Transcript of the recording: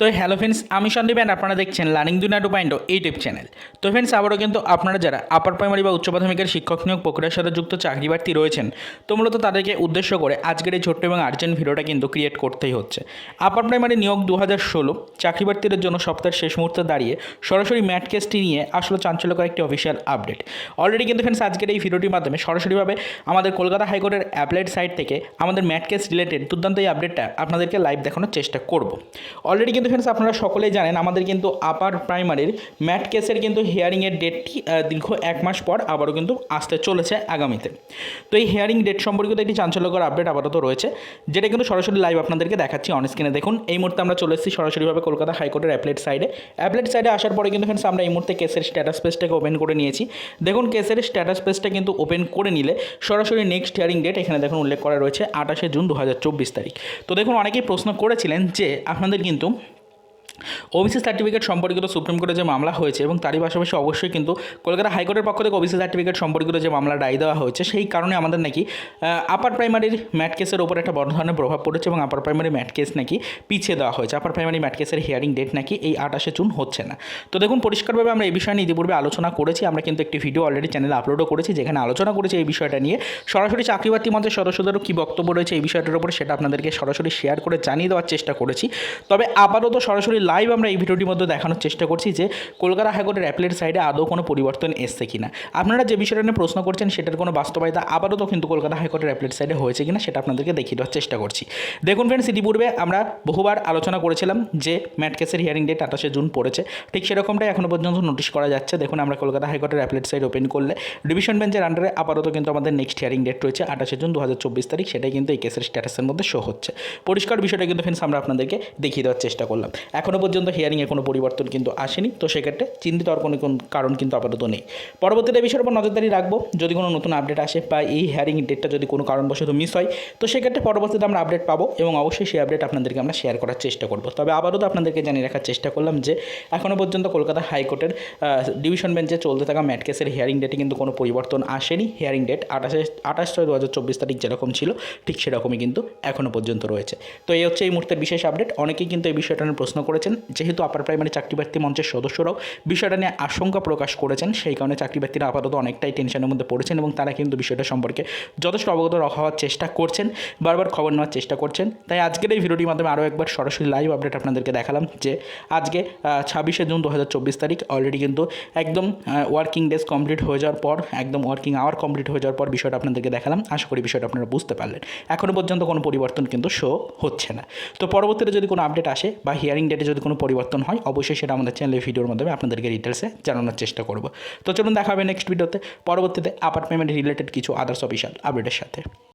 তো hello friends আমি Sandeep and আপনারা দেখছেন learning Duniya two point YouTube channel তো ফ্রেন্ডস আবারও কিন্তু আপনারা যারা আপার প্রাইমারি বা উচ্চ প্রাথমিকের শিক্ষক নিয়োগ প্রক্রিয়ার সাথে যুক্ত চাকরি প্রার্থী রয়েছেন, তো মূলত তাদেরকে উদ্দেশ্য করে আজকের এই ছোট্ট এবং আর্জেন্ট ভিডিওটা কিন্তু ক্রিয়েট করতেই হচ্ছে। আপার প্রাইমারি নিয়োগ দু হাজার ষোলো, চাকরি প্রার্থীদের জন্য সপ্তাহের শেষ মুহূর্তে দাঁড়িয়ে সরাসরি ম্যাট কেসটি নিয়ে আসলে চাঞ্চল্যকর একটি অফিসিয়াল আপডেট অলরেডি কিন্তু ফ্রেন্ডস আজকের এই ভিডিওটির মাধ্যমে সরাসরিভাবে আমাদের কলকাতা হাইকোর্টের অ্যাপ্লাইড সাইট থেকে আমাদের ম্যাট কেস রিলেটেড দুর্দান্ত এই আপডেটটা আপনাদেরকে লাইভ দেখানোর চেষ্টা করব। অলরেডি কিন্তু ফ্রেন্ডস আপনারা সকলেই জানেন, আমাদের কিন্তু আপার প্রাইমারির ম্যাট কেসের কিন্তু হিয়ারিংয়ের ডেটটি দীর্ঘ এক মাস পর আবারও কিন্তু আসতে চলেছে আগামীতে। তো এই হিয়ারিং ডেট সম্পর্কিত একটি চাঞ্চল্যকর আপডেট আপাতত রয়েছে, যেটা কিন্তু সরাসরি লাইভ আপনাদেরকে দেখাচ্ছি অন স্ক্রিনে দেখুন, এই মুহূর্তে আমরা চলে এসেছি সরাসরিভাবে কলকাতা হাইকোর্টের অ্যাপলেট সাইডে অ্যাপলেট সাইডে আসার পরে কিন্তু ফ্রেন্ডস আমরা এই মুহূর্তে কেসের স্ট্যাটাস পেজটাকে ওপেন করে নিয়েছি। দেখুন কেসের স্ট্যাটাস পেজটা কিন্তু ওপেন করে নিলে সরাসরি নেক্সট হিয়ারিং ডেট এখানে দেখুন উল্লেখ করা রয়েছে, আঠাশে জুন দু হাজার চব্বিশ তারিখ। তো দেখুন, অনেকেই প্রশ্ন করেছিলেন যে, আপনাদের কিন্তু ওবিসি সার্টিফিকেট সম্পর্কিত সুপ্রিম কোর্টে যে মামলা হয়েছে এবং তারই পাশাপাশি অবশ্যই কিন্তু কলকাতা হাইকোর্টের পক্ষ থেকে ওবিসি সার্টিফিকেট সম্পর্কিত যে মামলা রায় দেওয়া হয়েছে, সেই কারণে আমাদের নাকি আপার প্রাইমারির ম্যাট কেসের ওপর একটা বড় ধরনের প্রভাব পড়েছে এবং আপার প্রাইমারি ম্যাট কেস নাকি পিছিয়ে দেওয়া হয়েছে। আপার প্রাইমারি ম্যাট কেসের হিয়ারিং ডেট নাকি এই আঠাশে জুন হচ্ছে না। তো দেখুন, পরিষ্কারভাবে আমরা এই বিষয় নিয়ে ইতিপূর্বে আলোচনা করেছি। আমরা কিন্তু একটি ভিডিও অলরেডি চ্যানেলে আপলোডও করেছি, যেখানে আলোচনা করেছি এই বিষয়টা নিয়ে। সরাসরি চাকরিবার্তী মঞ্চের সদস্যদেরও কী বক্তব্য রয়েছে এই বিষয়টার উপরে সেটা আপনাদেরকে সরাসরি শেয়ার করে জানিয়ে দেওয়ার চেষ্টা করেছি। তবে আপাতত সরাসরি লাইভ আমরা এই ভিডিওটির মধ্যে দেখানোর চেষ্টা করছি যে কলকাতা হাইকোর্টের অ্যাপ্লেট সাইডে আদৌ কোনো পরিবর্তন এসছে কিনা। আপনারা যে বিষয়টা নিয়ে প্রশ্ন করছেন সেটার কোনো বাস্তবায়িতা আপাতত কিন্তু কলকাতা হাইকোর্টের অ্যাপ্লেট সাইডে হয়েছে কিনা সেটা আপনাদেরকে দেখিয়ে দেওয়ার চেষ্টা করছি। দেখুন ফ্রেন্ডস ইতিপূর্বে আমরা বহুবার আলোচনা করেছিলাম যে ম্যাট কেসের হিয়ারিং ডেট আঠাশে জুন পড়েছে। ঠিক সেরকমটাই এখনও পর্যন্ত নোটিশ করা যাচ্ছে। দেখুন, আমরা কলকাতা হাইকোর্টের অ্যাপ্লেট সাইড ওপেন করলে ডিভিশন বেঞ্চের আন্ডারে আপাতত কিন্তু আমাদের নেক্সট হিয়ারিং ডেট রয়েছে আঠাশে জুন দু হাজার চব্বিশ তারিখ। সেটাই কিন্তু এই কেসের স্ট্যাটাসের মধ্যে শো হচ্ছে। পরিষ্কার বিষয়টা কিন্তু ফ্রেন্ডস আমরা আপনাদেরকে দেখিয়ে দেওয়ার চেষ্টা করলাম। এখনও পর্যন্ত হিয়ারিংয়ে কোনো পরিবর্তন কিন্তু আসেনি। তো সেক্ষেত্রে চিন্তিত আর কোনো কারণ কিন্তু আপাতত নেই। পরবর্তীতে বিষয়ের উপর নজরদারি রাখব। যদি কোনো নতুন আপডেট আসে বা এই হিয়ারিং ডেটটা যদি কোনো কারণবশত মিস হয়, তো সেক্ষেত্রে পরবর্তীতে আমরা আপডেট পাবো এবং অবশ্যই সেই আপডেট আপনাদেরকে আমরা শেয়ার করার চেষ্টা করব। তবে আবারও তো আপনাদেরকে জানিয়ে রাখার চেষ্টা করলাম যে এখনও পর্যন্ত কলকাতা হাইকোর্টের ডিভিশন বেঞ্চে চলতে থাকা ম্যাট কেসের হিয়ারিং ডেটে কিন্তু কোনো পরিবর্তন আসেনি। হিয়ারিং ডেট আঠাশে, আঠাশ ছয় দু হাজার চব্বিশ তারিখ যেরকম ছিল, ঠিক সেরকমই কিন্তু এখনও পর্যন্ত রয়েছে। তো এই হচ্ছে এই মুহূর্তের বিশেষ আপডেট অনেকেই কিন্তু এই বিষয়টা নিয়ে প্রশ্ন করেছেন। যেহেতু আপার প্রাইমারি চাকরি প্রার্থী মঞ্চের সদস্যরাও বিষয়টা নিয়ে আশঙ্কা প্রকাশ করেছেন, সেই কারণে চাকরি প্রার্থীরা আপাতত অনেকটাই টেনশনের মধ্যে পড়েছেন এবং তারা কিন্তু বিষয়টা সম্পর্কে যথেষ্ট অবগত হওয়ার চেষ্টা করছেন, বারবার খবর নেওয়ার চেষ্টা করছেন। তাই আজকের এই ভিডিওটির মাধ্যমে আরও একবার সরাসরি লাইভ আপডেট আপনাদেরকে দেখালাম যে আজকে ছাব্বিশে জুন দু হাজার চব্বিশ তারিখ অলরেডি কিন্তু একদম ওয়ার্কিং ডেজ কমপ্লিট হয়ে যাওয়ার পর, একদম ওয়ার্কিং আওয়ার কমপ্লিট হয়ে যাওয়ার পর বিষয়টা আপনাদেরকে দেখালাম। আশা করি বিষয়টা আপনারা বুঝতে পারলেন। এখনও পর্যন্ত কোনো পরিবর্তন কিন্তু শো হচ্ছে না। তো পরবর্তীতে যদি কোনো আপডেট আসে বা হিয়ারিং ডেটে যদি কোনো পরিবর্তন হয়, অবশ্যই সেটা আমাদের চ্যানেলের ভিডিওর মাধ্যমে আপনাদেরকে ডিটেলসে জানানোর চেষ্টা করব। তো চলুন দেখা হবে নেক্সট ভিডিওতে পরবর্তীতে আপার রিলেটেড কিছু আদার্স অফিসিয়াল আপডেটের সাথে।